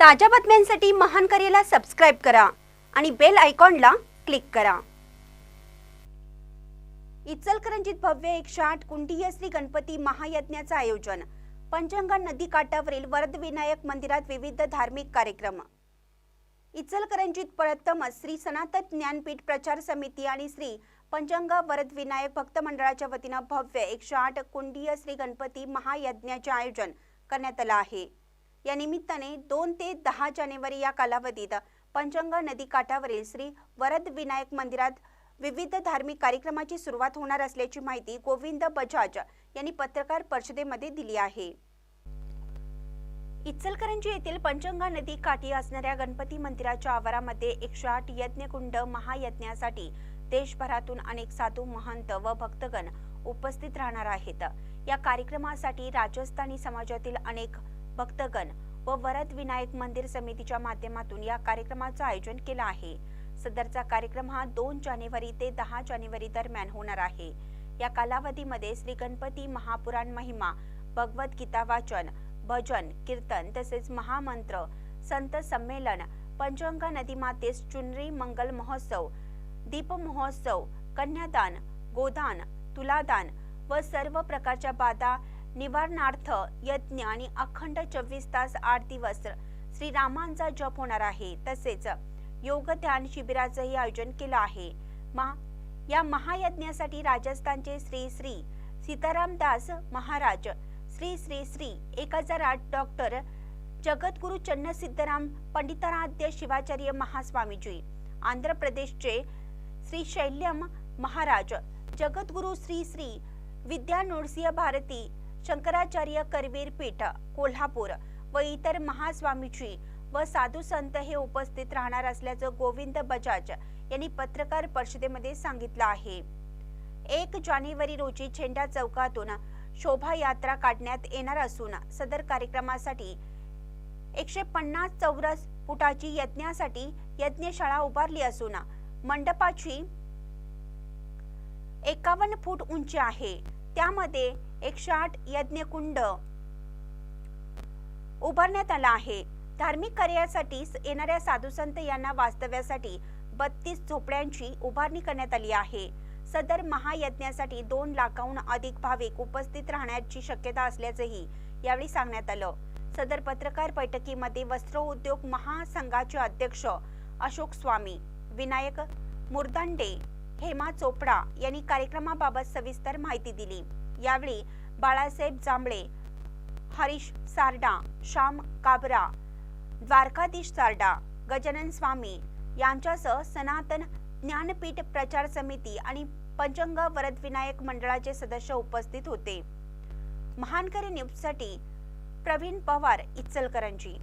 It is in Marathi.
ताज्या बातम्यांसाठी महान करेला सबस्क्राईब करा आणि बेल आयकॉनला क्लिक करा. इचलकरंजीत भव्य एकशे आठ कुंडीय श्री गणपती महायज्ञाचं आयोजन. पंचगंगा नदी काठावरील वरदविनायक मंदिरात विविध धार्मिक कार्यक्रम. इचलकरंजीत प्रथम श्री सनातन ज्ञानपीठ प्रचार समिती आणि श्री पंचंगा वरद विनायक भक्त मंडळाच्या वतीनं भव्य एकशे आठ कुंडीय श्री गणपती महायज्ञाचे आयोजन करण्यात आलं आहे. या निमित्ताने दोन ते दहा जानेवारी या कालावधीत पंचंगा नदी काठावरील श्री वरद विनायक मंदिरात विविध धार्मिक कार्यक्रमाची सुरुवात होणार असल्याची माहिती गोविंद बजाज यांनी पत्रकार परिषदेमध्ये दिली आहे. इचलकरंजी येथील पंचंगा नदी काठी असणाऱ्या गणपती मंदिराच्या आवारामध्ये एकशे आठ यज्ञकुंड महायज्ञासाठी देशभरातून अनेक साधू महंत व भक्तगण उपस्थित राहणार आहेत. या कार्यक्रमासाठी राजस्थानी समाजातील अनेक भक्तगण व वरद विनायक मंदिर समितीच्या माध्यमातून या कार्यक्रमाचं आयोजन केलं आहे. सदरचा कार्यक्रम हा दोन जानेवारी ते दहा जानेवारी दरम्यान होणार आहे. या कालावधीमध्ये श्री गणपती महापुराण महिमा भगवद्गीता वाचन भजन कीर्तन तसेच महामंत्र संत संमेलन पंचगंगा नदी मातेस चुनरी मंगल महोत्सव दीप महोत्सव कन्यादान गोदान तुलादान व सर्व प्रकारच्या बाधा निवारणार्थ यज्ञ आणि अखंड चोवीस तास आठ दिवस श्रीरामांचा जप होणार आहे. तसेच योग ध्यान शिबिराचंही आयोजन केलं आहे. मा या महायज्ञासाठी राजस्थानचे श्री श्री सीतारामदास महाराज श्री श्री श्री एक हजार आठ डॉक्टर जगद्गुरु चन्न सिद्धराम पंडिताराध्य शिवाचार्य महास्वामीजी आंध्र प्रदेशचे श्री शैल्यम महाराज जगद्गुरु श्री श्री विद्या नोडसिंह भारती शंकराचार्य करवीर पीठ कोल्हापूर व इतर महास्वामीची व साधू संत हे उपस्थित राहणार असल्याचं गोविंद बजाज यांनी पत्रकार परिषदेमध्ये सांगितलं आहे. एक जानेवारी रोजी झेंडा चौकातून शोभायात्रा काढण्यात येणार असून सदर कार्यक्रमासाठी एकशे पन्नास चौरस फुटाची यज्ञासाठी यज्ञशाळा उभारली असून मंडपाची एकावन्न फूट उंची आहे. त्यामध्ये एकशे आठ यज्ञकुंड उभारण्यात आला आहे. धार्मिक कार्यासाठी येणाऱ्या साधू संत यांना वास्तव्यासाठी बत्तीस झोपड्यांची उभारणी करण्यात आली आहे. सदर महायज्ञासाठी दोन लाखाहून अधिक भाविक उपस्थित राहण्याची शक्यता असल्याचंही यावेळी सांगण्यात आलं. सदर पत्रकार बैठकीमध्ये वस्त्र उद्योग महासंघाचे अध्यक्ष अशोक स्वामी विनायक मुर्दांडे हेमा चोपडा यांनी कार्यक्रमाबाबत सविस्तर माहिती दिली. यावेळी बाळासाहेब जांभळे हरीश सारडा श्याम काबरा द्वारकाधीश सारडा गजानन स्वामी यांच्यासह सनातन ज्ञानपीठ प्रचार समिती आणि पंचंग वरद विनायक मंडळाचे सदस्य उपस्थित होते. महानकरी न्यूजसाठी प्रवीण पवार इचलकरंजी.